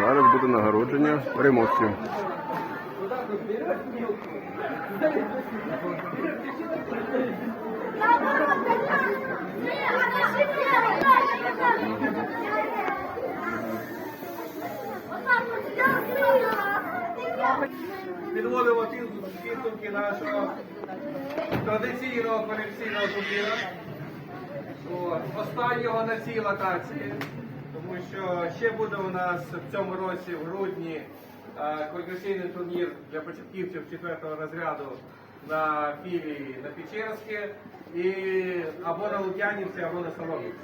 Зараз буде нагородження переможців. Підводимо підсумки нашого традиційного колекційного турніру. Останнього на цій локації, тому що ще буде у нас в цьому році, в грудні, е, турнір для початківців 4 розряду на філії на Печерське і або на Лук'янівці, або на Соломівці.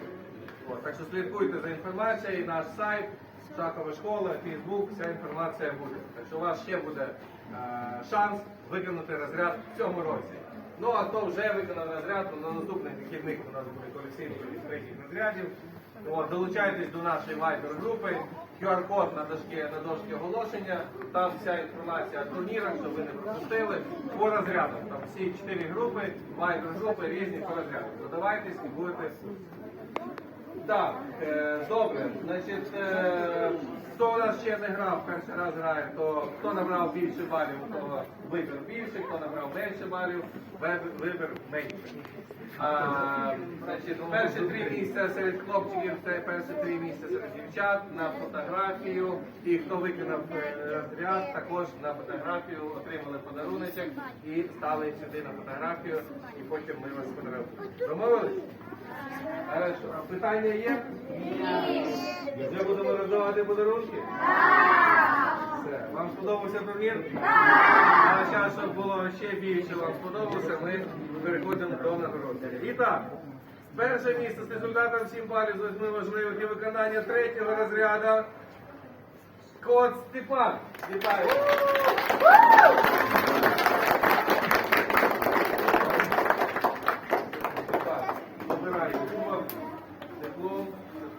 Так що слідкуйте за інформацією, наш сайт, шахова школа, Фейсбук, вся інформація буде. Так що у вас ще буде е, шанс виконати розряд в цьому році. Ну а хто вже виконав розряд, то на наступних вихідних у нас буде колекційний від третіх розрядів. От, долучайтесь до нашої вайбер групи, QR-код на дошці, на дошці оголошення, там вся інформація о турнірах, що ви не пропустили, по розрядам. Там всі чотири групи, вайбер групи різні по розрядам. Додавайтесь і будете так, е, добре. Значить, е, хто у нас ще не грав, перший раз грає, то хто набрав більше балів, то вибір більше, хто набрав менше балів, вибір, менше. А, значить, перші три місця серед хлопчиків, це перші три місця серед дівчат на фотографію. І хто виконав е, розряд, також на фотографію отримали подаруночок і стали сюди на фотографію, і потім ми вас фотографуємо. Домовились? Хорошо. Питання є? Ні. Вже будемо роздавати подарунки? Все. Вам сподобався турнір? А зараз, щоб було ще більше вам сподобалося, ми переходимо до нагородження. І так, перше місце з результатом 7 балів з 8 важливих і виконання третього розряду. Кот Степан. Вітаю. Степан, обирай кубок, диплом,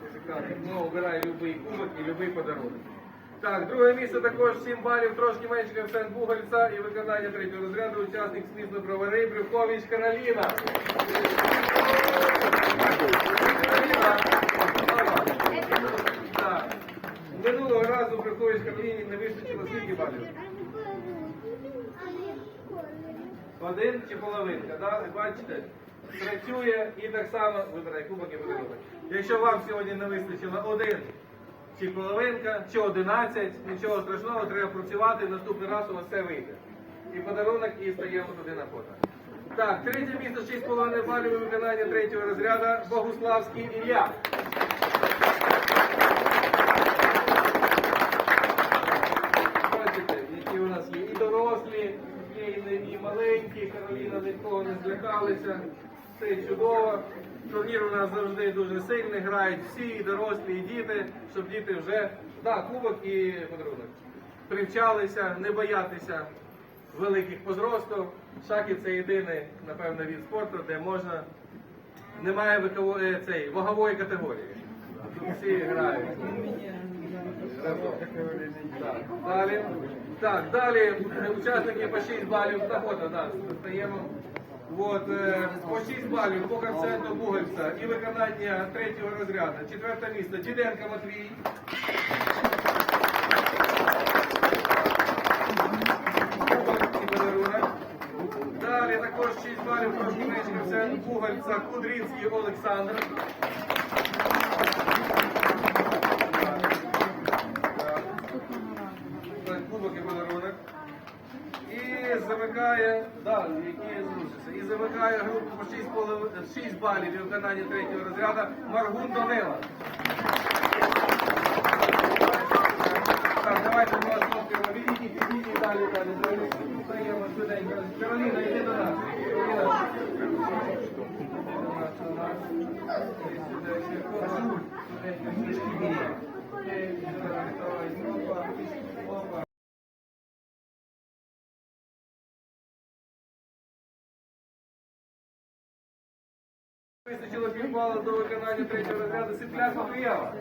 сертифікат. Ну, обирай будь-який кубок і будь-який подарунок. Так, друге місце також 7 балів, трошки менше коефіцієнт Бугальця і виконання третього розряду учасник смісної бровари Брюхович Кароліна. Минулого разу Брюхович Кароліні не вистачило скільки балів? Один чи половинка, да? Бачите? Працює і так само вибирай кубок і подарунок. Якщо вам сьогодні не вистачило один чи половинка, чи одинадцять, нічого страшного, треба працювати, наступний раз у вас все вийде. І подарунок, і стаємо туди на фото. Так, третє місце 6,5 балів виконання третього розряду Богуславський Ілля. Бачите, які у нас є і дорослі, і маленькі, Кароліна нікого не злякалися. Все чудово. Турнір у нас завжди дуже сильний, грають всі, і дорослі, і діти, щоб діти вже, да, кубок і подарунок. Привчалися, не боятися великих по зросту. Шахи це єдиний, напевно, від спорту, де можна, немає вікової, цей, вагової категорії. Тут всі грають. Так, Далі. Так, далі учасники по 6 балів заходу, да, стаємо. От, е, по 6 балів по коефіцієнту Бугальця і виконання третього розряду. Четверте місце Діденко Матвій. Далі також 6 балів по менше коефіцієнт Бугальця Кудрінський Олександр. Замикає, да, які зрушиться. І замикає групу по 6, полов- 6 балів і виконання третього розряду Маргун Данила. Так, давайте ми хлопці відійдіть, відійдіть далі, далі. Кароліна, йди до нас. Вистачило півбала до виконання третього розряду Сіпляк Матвієва.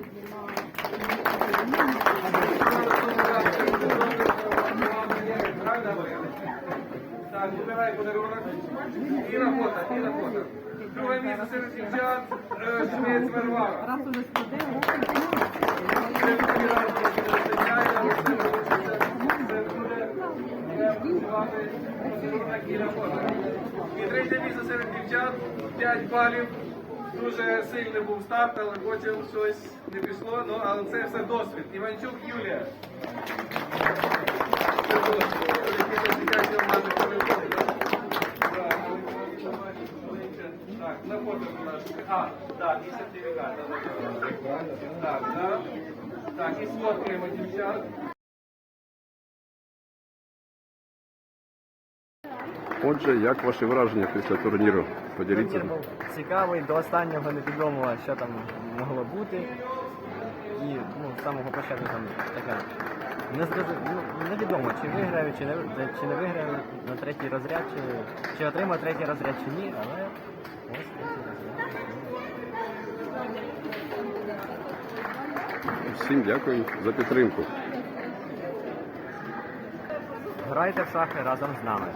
Так, вибирай подарунок. І на і на. Друге місце серед дівчат Швець Варвара. Це буде подарунок і робота уже сходила. Це відбирається, дівчат 5 балів. Дуже сильний був старт, але потім щось не пішло. Ну, але це все досвід. Іванчук Юлія. Так, на фото. А, так, і сертифікат. Так. Так, і сфоткаємо дівчат. Отже, як ваші враження після турніру? Поділіться. Турнір був цікавий, до останнього невідомо, що там могло бути. І ну, з самого початку там таке не ну, невідомо, чи виграю, чи не, чи не виграю на третій розряд, чи, чи отримаю третій розряд, чи ні, але ось третій розряд. Всім дякую за підтримку. Грайте в шахи разом з нами.